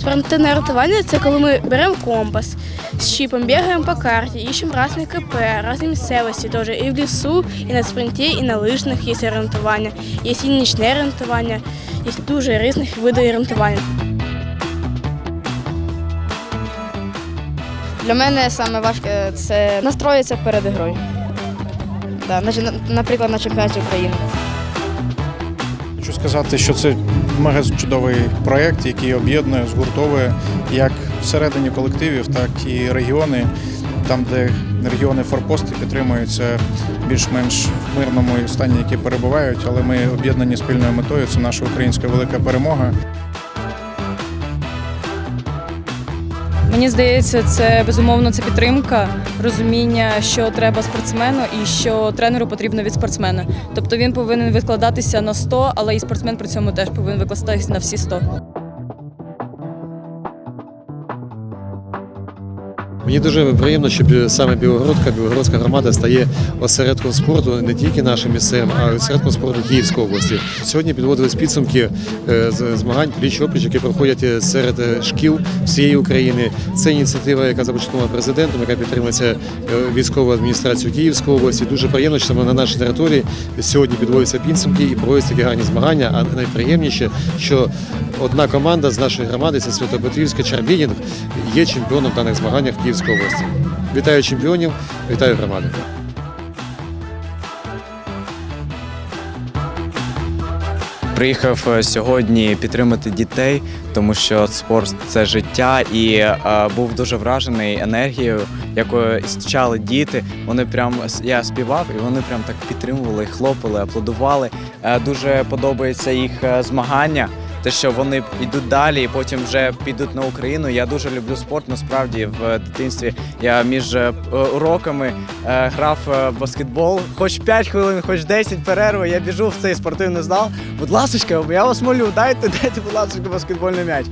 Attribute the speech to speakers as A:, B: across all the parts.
A: Спортивне орієнтування це коли ми беремо компас з чіпом, бігаємо по карті, іщемо різні КП, різні місцевості теж. І в лісу, і на спринті, і на лижних є орієнтування, є і нічне орієнтування, є дуже різних видів орієнтування.
B: Для мене саме це настроїтися перед грою. Да, на- на- наприклад, на чемпіонаті України.
C: Сказати, що це мега чудовий проєкт, який об'єднує, згуртовує як всередині колективів, так і регіони, там, де регіони форпости підтримуються більш-менш в мирному стані, які перебувають, але ми об'єднані спільною метою. Це наша українська велика перемога.
D: Мені здається, це безумовно це підтримка, розуміння, що треба спортсмену і що тренеру потрібно від спортсмена. Тобто він повинен викладатися на 100, але і спортсмен при цьому теж повинен викладатися на всі 100.
E: Мені дуже приємно, що саме Білогородка, Білогородська громада стає осередком спорту не тільки нашим місцевим, а й осередком спорту Київської області. Сьогодні підводились підсумки е, змагань пліч опліч, які проходять е, серед е, шкіл всієї України. Це ініціатива, яка започаткована президентом, яка підтримується військовою адміністрацією Київської області. Дуже приємно, що саме на нашій території сьогодні підводяться підсумки і проводяться такі гарні змагання. А найприємніше, що одна команда з нашої громади, це Святопетрівська Чарбінінг, є чемпіоном в даних змаганнях в Київській області. Вітаю чемпіонів, вітаю громаду.
F: Приїхав е, сьогодні підтримати дітей, тому що спорт це життя, і е, був дуже вражений енергією, якою істочали діти. Вони прям я співав, і вони прям так підтримували, хлопали, аплодували. Е, дуже подобається їх е, змагання. Те, що вони йдуть далі, і потім вже підуть на Україну. Я дуже люблю спорт. Насправді в дитинстві я між е, уроками е, грав е, баскетбол. Хоч 5 хвилин, хоч 10 перерви. Я біжу в цей спортивний зал. Будь ласка, я вас молю, дайте, дайте, будь ласка, баскетбольний м'яч.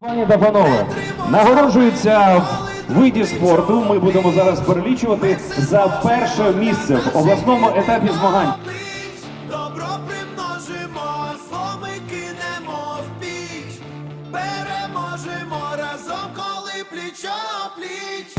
G: Пані та панове, нагороджується виді спорту. Ми будемо зараз перелічувати за перше місце в обласному етапі змагань.
H: Примножимо, зло ми кинемо в піч. Переможемо разом, коли пліч пліч.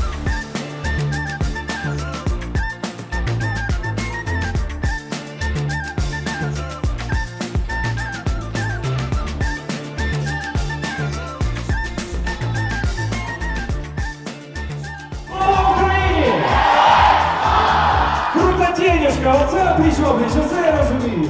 G: Крута денежка, оце пліч опліч, оце я розумію.